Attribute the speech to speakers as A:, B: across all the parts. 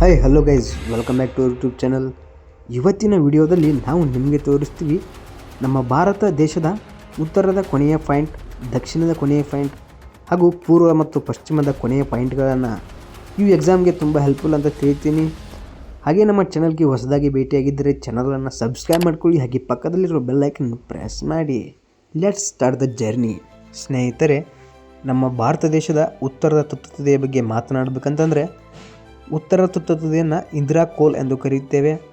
A: Hi hello guys welcome back to YouTube channel ಇವತ್ತಿನ ವಿಡಿಯೋದಲ್ಲಿ ನಾವು ನಿಮಗೆ ತೋರಿಸ್ತೀವಿ ನಮ್ಮ ಭಾರತ ದೇಶದ ಉತ್ತರದ ಕೊನೆಯ ಪಾಯಿಂಟ್, ದಕ್ಷಿಣದ ಕೊನೆಯ ಪಾಯಿಂಟ್ ಹಾಗೂ ಪೂರ್ವ ಮತ್ತು ಪಶ್ಚಿಮದ ಕೊನೆಯ ಪಾಯಿಂಟ್ಗಳನ್ನು ಈ ಎಕ್ಸಾಮ್ಗೆ ತುಂಬ ಹೆಲ್ಪ್ಫುಲ್ ಅಂತ ತಿಳಿತೀನಿ. ಹಾಗೆ ನಮ್ಮ ಚಾನಲ್ಗೆ ಹೊಸದಾಗಿ ಭೇಟಿಯಾಗಿದ್ದರೆ ಚಾನಲನ್ನು ಸಬ್ಸ್ಕ್ರೈಬ್ ಮಾಡ್ಕೊಳ್ಳಿ. ಹಾಗೆ ಪಕ್ಕದಲ್ಲಿರೋ ಬೆಲ್ ಐಕನ್ ಪ್ರೆಸ್ ಮಾಡಿ. ಲೆಟ್ಸ್ ಸ್ಟಾರ್ಟ್ ದ ಜರ್ನಿ ಸ್ನೇಹಿತರೆ, ನಮ್ಮ ಭಾರತ ದೇಶದ ಉತ್ತರದ ತತ್ವತೆಯ ಬಗ್ಗೆ ಮಾತನಾಡಬೇಕಂತಂದರೆ ಉತ್ತರ ತುತ್ತತುದಿಯನ್ನು ಇಂದಿರಾ ಕೋಲ್ ಎಂದು ಕರೆಯುತ್ತೇವೆ.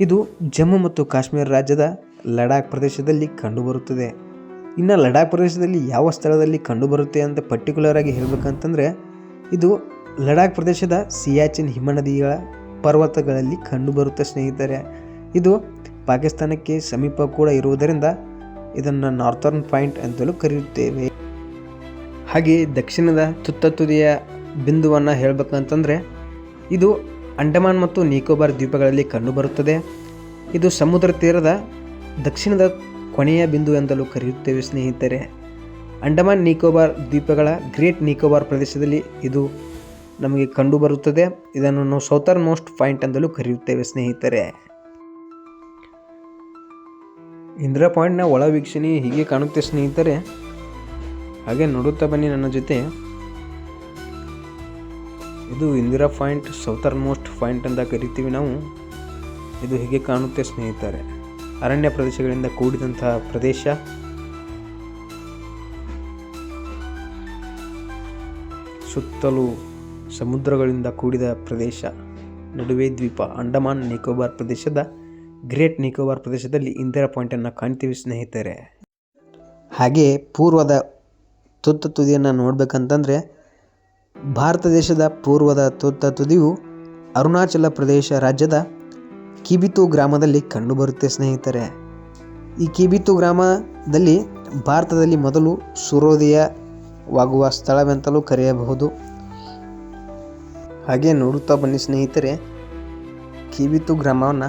A: ಇದು ಜಮ್ಮು ಮತ್ತು ಕಾಶ್ಮೀರ ರಾಜ್ಯದ ಲಡಾಖ್ ಪ್ರದೇಶದಲ್ಲಿ ಕಂಡುಬರುತ್ತದೆ. ಇನ್ನು ಲಡಾಖ್ ಪ್ರದೇಶದಲ್ಲಿ ಯಾವ ಸ್ಥಳದಲ್ಲಿ ಕಂಡುಬರುತ್ತೆ ಅಂತ ಪರ್ಟಿಕ್ಯುಲರ್ ಆಗಿ ಹೇಳಬೇಕಂತಂದರೆ, ಇದು ಲಡಾಖ್ ಪ್ರದೇಶದ ಸಿಯಾಚಿನ್ ಹಿಮನದಿಗಳ ಪರ್ವತಗಳಲ್ಲಿ ಕಂಡುಬರುತ್ತೆ ಸ್ನೇಹಿತರೆ. ಇದು ಪಾಕಿಸ್ತಾನಕ್ಕೆ ಸಮೀಪ ಕೂಡ ಇರುವುದರಿಂದ ಇದನ್ನು ನಾರ್ತರ್ನ್ ಪಾಯಿಂಟ್ ಅಂತಲೂ ಕರೆಯುತ್ತೇವೆ. ಹಾಗೆಯೇ ದಕ್ಷಿಣದ ತುತ್ತ ತುದಿಯ ಬಿಂದುವನ್ನು ಹೇಳಬೇಕಂತಂದರೆ ಇದು ಅಂಡಮಾನ್ ಮತ್ತು ನಿಕೋಬಾರ್ ದ್ವೀಪಗಳಲ್ಲಿ ಕಂಡುಬರುತ್ತದೆ ಇದು ಸಮುದ್ರ ತೀರದ ದಕ್ಷಿಣದ ಕೊನೆಯ ಬಿಂದು ಎಂದಲೂ ಕರೆಯುತ್ತೇವೆ ಸ್ನೇಹಿತರೆ. ಅಂಡಮಾನ್ ನಿಕೋಬಾರ್ ದ್ವೀಪಗಳ ಗ್ರೇಟ್ ನಿಕೋಬಾರ್ ಪ್ರದೇಶದಲ್ಲಿ ಇದು ನಮಗೆ ಕಂಡುಬರುತ್ತದೆ ಇದನ್ನು ನಾವು ಸೌತರ್ನ್ ಮೋಸ್ಟ್ ಪಾಯಿಂಟ್ ಎಂದಲೂ ಕರೆಯುತ್ತೇವೆ ಸ್ನೇಹಿತರೆ. ಇಂದಿರಾ ಪಾಯಿಂಟ್ನ ಒಳ ವೀಕ್ಷಣೆ ಹೀಗೆ ಕಾಣುತ್ತೆ ಸ್ನೇಹಿತರೆ. ಹಾಗೆ ನೋಡುತ್ತಾ ಬನ್ನಿ ನನ್ನ ಜೊತೆ. ಇದು Indira point, southern most point ಅಂತ ಕರಿತೀವಿ ನಾವು. ಇದು ಹೀಗೆ ಕಾಣುತ್ತೆ ಸ್ನೇಹಿತರೆ. ಅರಣ್ಯ ಪ್ರದೇಶಗಳಿಂದ ಕೂಡಿದಂತಹ ಪ್ರದೇಶ. ಸುತ್ತಲೂ ಸಮುದ್ರಗಳಿಂದ ಕೂಡಿದ ಪ್ರದೇಶ. ನಡುವೆ ದ್ವೀಪ ಅಂಡಮಾನ್ ನಿಕೋಬಾರ್ ಪ್ರದೇಶದ, ಗ್ರೇಟ್ ನಿಕೋಬಾರ್ ಪ್ರದೇಶದಲ್ಲಿ ಇಂದಿರಾ ಪಾಯಿಂಟನ್ನು ಕಾಣ್ತೀವಿ ಸ್ನೇಹಿತರೆ. ಹಾಗೆ ಪೂರ್ವದ ತುತ್ತ ತುದಿಯನ್ನು ನೋಡ್ಬೇಕಂತಂದರೆ ಭಾರತ ದೇಶದ ಪೂರ್ವದ ತುತ್ತ ತುದಿಯು ಅರುಣಾಚಲ ಪ್ರದೇಶ ರಾಜ್ಯದ ಕಿಬಿತು ಗ್ರಾಮದಲ್ಲಿ ಕಂಡುಬರುತ್ತೆ ಸ್ನೇಹಿತರೆ. ಈ ಕಿಬಿತು ಗ್ರಾಮದಲ್ಲಿ ಭಾರತದಲ್ಲಿ ಮೊದಲು ಸೂರ್ಯೋದಯವಾಗುವ ಸ್ಥಳವೆಂತಲೂ ಕರೆಯಬಹುದು. ಹಾಗೆ ನೋಡುತ್ತಾ ಬನ್ನಿ ಸ್ನೇಹಿತರೆ, ಕಿಬಿತು ಗ್ರಾಮವನ್ನು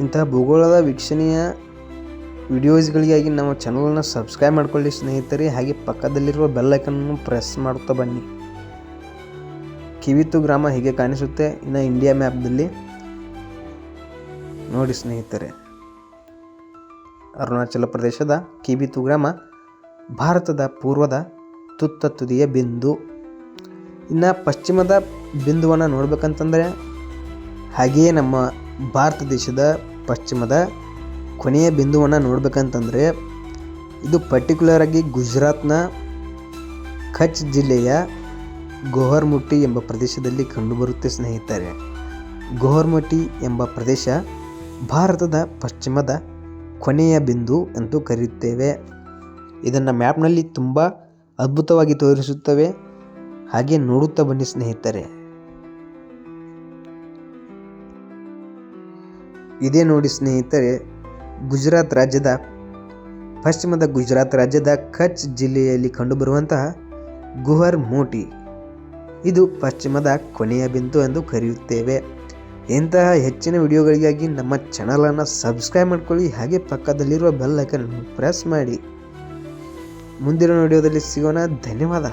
A: ಇಂತಹ ಭೂಗೋಳದ ವೀಕ್ಷಣೆಯ ವಿಡಿಯೋಸ್ಗಳಿಗಾಗಿ ನಮ್ಮ ಚಾನಲನ್ನು ಸಬ್ಸ್ಕ್ರೈಬ್ ಮಾಡ್ಕೊಳ್ಳಿ ಸ್ನೇಹಿತರೆ, ಹಾಗೆ ಪಕ್ಕದಲ್ಲಿರುವ ಬೆಲ್ಲೈಕನ್ನು ಪ್ರೆಸ್ ಮಾಡ್ತಾ ಬನ್ನಿ. ಕಿವಿತು ಗ್ರಾಮ ಹೀಗೆ ಕಾಣಿಸುತ್ತೆ, ಇನ್ನು ಇಂಡಿಯಾ ಮ್ಯಾಪ್ದಲ್ಲಿ ನೋಡಿ ಸ್ನೇಹಿತರೆ, ಅರುಣಾಚಲ ಪ್ರದೇಶದ ಕಿಬಿತು ಗ್ರಾಮ, ಭಾರತದ ಪೂರ್ವದ ತುತ್ತ ತುದಿಯ ಬಿಂದು. ಇನ್ನು ಪಶ್ಚಿಮದ ಬಿಂದುವನ್ನು ನೋಡ್ಬೇಕಂತಂದರೆ, ಹಾಗೆಯೇ ನಮ್ಮ ಭಾರತ ದೇಶದ ಪಶ್ಚಿಮದ ಕೊನೆಯ ಬಿಂದುವನ್ನು ನೋಡಬೇಕಂತಂದರೆ ಇದು ಪರ್ಟಿಕ್ಯುಲರ್ ಆಗಿ ಗುಜರಾತ್ನ ಕಚ್ ಜಿಲ್ಲೆಯ ಗೋಹರ್ಮುಟ್ಟಿ ಎಂಬ ಪ್ರದೇಶದಲ್ಲಿ ಕಂಡುಬರುತ್ತೆ ಸ್ನೇಹಿತರೆ. ಗೋಹರ್ಮುಟ್ಟಿ ಎಂಬ ಪ್ರದೇಶ ಭಾರತದ ಪಶ್ಚಿಮದ ಕೊನೆಯ ಬಿಂದು ಎಂದು ಕರೆಯುತ್ತೇವೆ. ಇದನ್ನು ಮ್ಯಾಪ್ನಲ್ಲಿ ತುಂಬ ಅದ್ಭುತವಾಗಿ ತೋರಿಸುತ್ತವೆ. ಹಾಗೆ ನೋಡುತ್ತಾ ಬನ್ನಿ ಸ್ನೇಹಿತರೆ. ಇದೇ ನೋಡಿ ಸ್ನೇಹಿತರೆ ಗುಜರಾತ್ ರಾಜ್ಯದ, ಪಶ್ಚಿಮದ ಗುಜರಾತ್ ರಾಜ್ಯದ ಕಚ್ ಜಿಲ್ಲೆಯಲ್ಲಿ ಕಂಡುಬರುವಂತಹ ಗುಹರ್ ಮೋಟಿ. ಇದು ಪಶ್ಚಿಮದ ಕೊನೆಯ ಬಿಂದು ಎಂದು ಕರೆಯುತ್ತೇವೆ. ಇಂತಹ ಹೆಚ್ಚಿನ ವಿಡಿಯೋಗಳಿಗಾಗಿ ನಮ್ಮ ಚಾನಲನ್ನು ಸಬ್ಸ್ಕ್ರೈಬ್ ಮಾಡ್ಕೊಳ್ಳಿ, ಹಾಗೆ ಪಕ್ಕದಲ್ಲಿರುವ ಬೆಲ್ ಐಕನ್ ಪ್ರೆಸ್ ಮಾಡಿ. ಮುಂದಿನ ವಿಡಿಯೋದಲ್ಲಿ ಸಿಗೋಣ. ಧನ್ಯವಾದ.